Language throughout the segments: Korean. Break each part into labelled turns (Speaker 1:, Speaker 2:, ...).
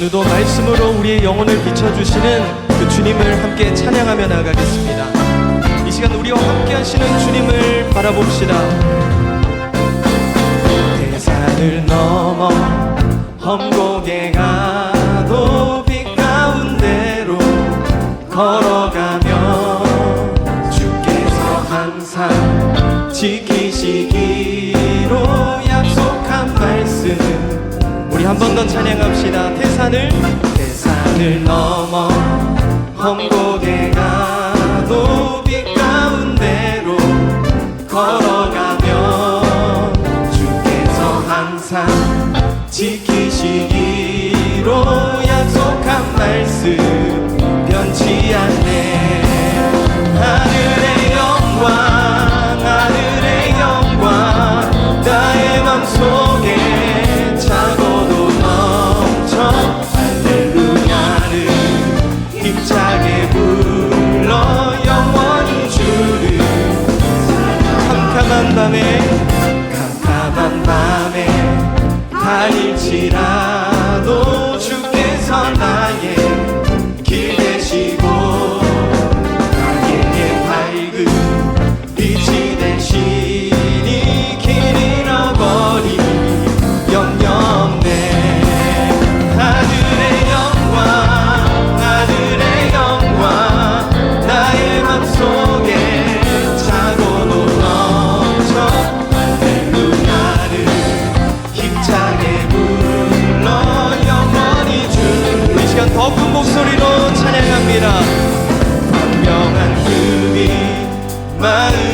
Speaker 1: 오늘도 말씀으로 우리의 영혼을 비춰주시는 그 주님을 함께 찬양하며 나아가겠습니다. 이 시간 우리와 함께 하시는 주님을 바라봅시다. 대산을 넘어 험곡에 가도 빛 가운데로 걸어가며 주께서 항상 지키 한 번 더 찬양합시다. 태산을. 태산을 넘어 험곡에 가도 빛 가운데로 걸어가며 주께서 항상 지키시기로 약속한 말씀 변치 않네 my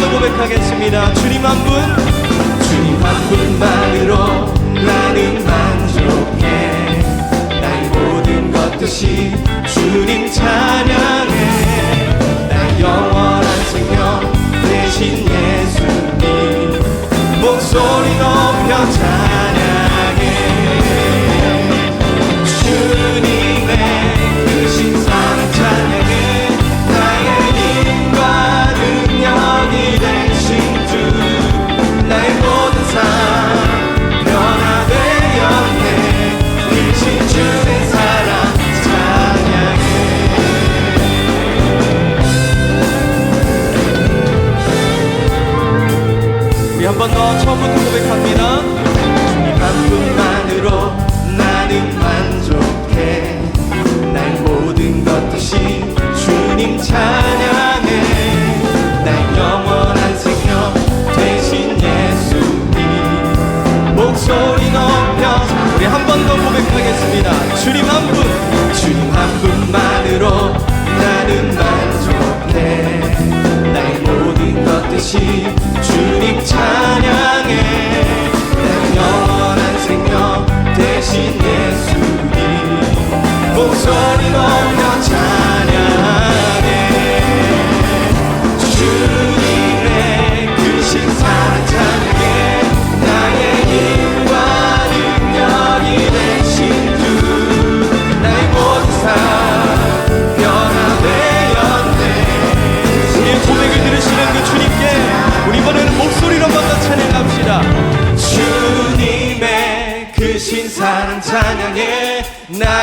Speaker 1: 더 고백하겠습니다. 주님 한 분. 주님 한 분만으로 나는 만족해. 나의 모든 것 듯이 주님 찬양해. 나의 영원한 생명 대신 예수님. 목소리 높여 찬양 번 더 처음부터 고백합니다. 한 분만으로 나는 만족해. 날 모든 것 듯이 주님 찬양해. 날 영원한 생명 되신 예수님. 목소리 높여 우리 한 번 더 고백하겠습니다. 주님 한 분,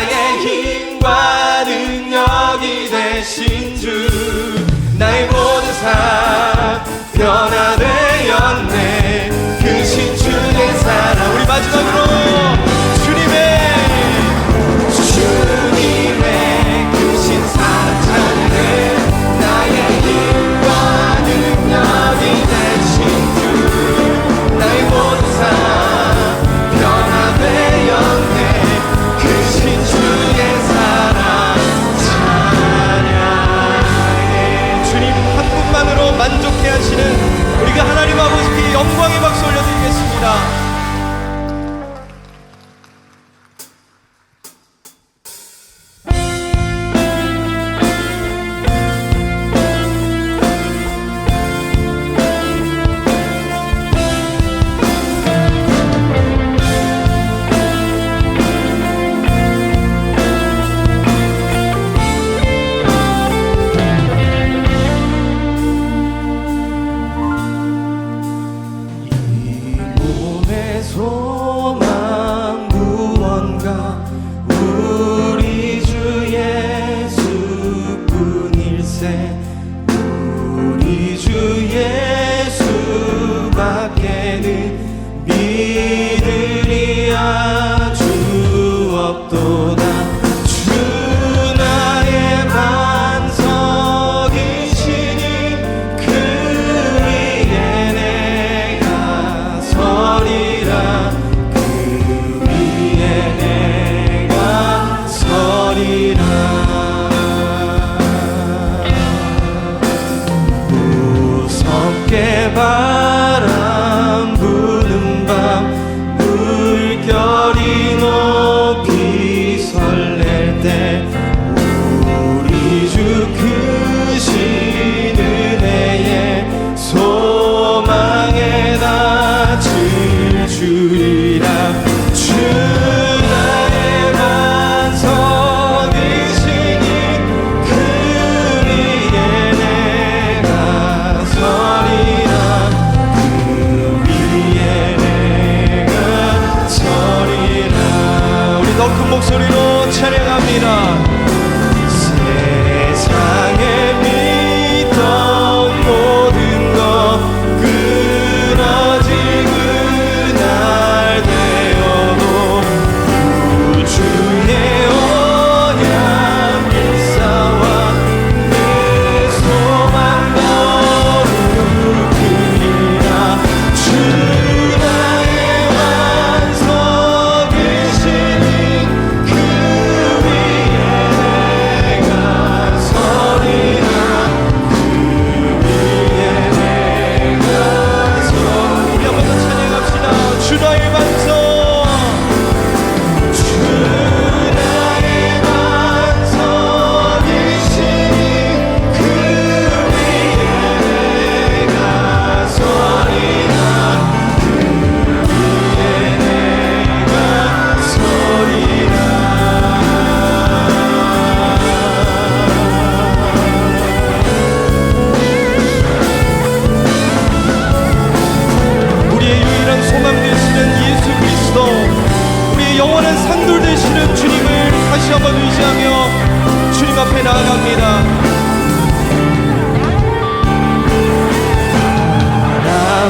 Speaker 1: 나의 힘과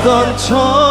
Speaker 1: 던천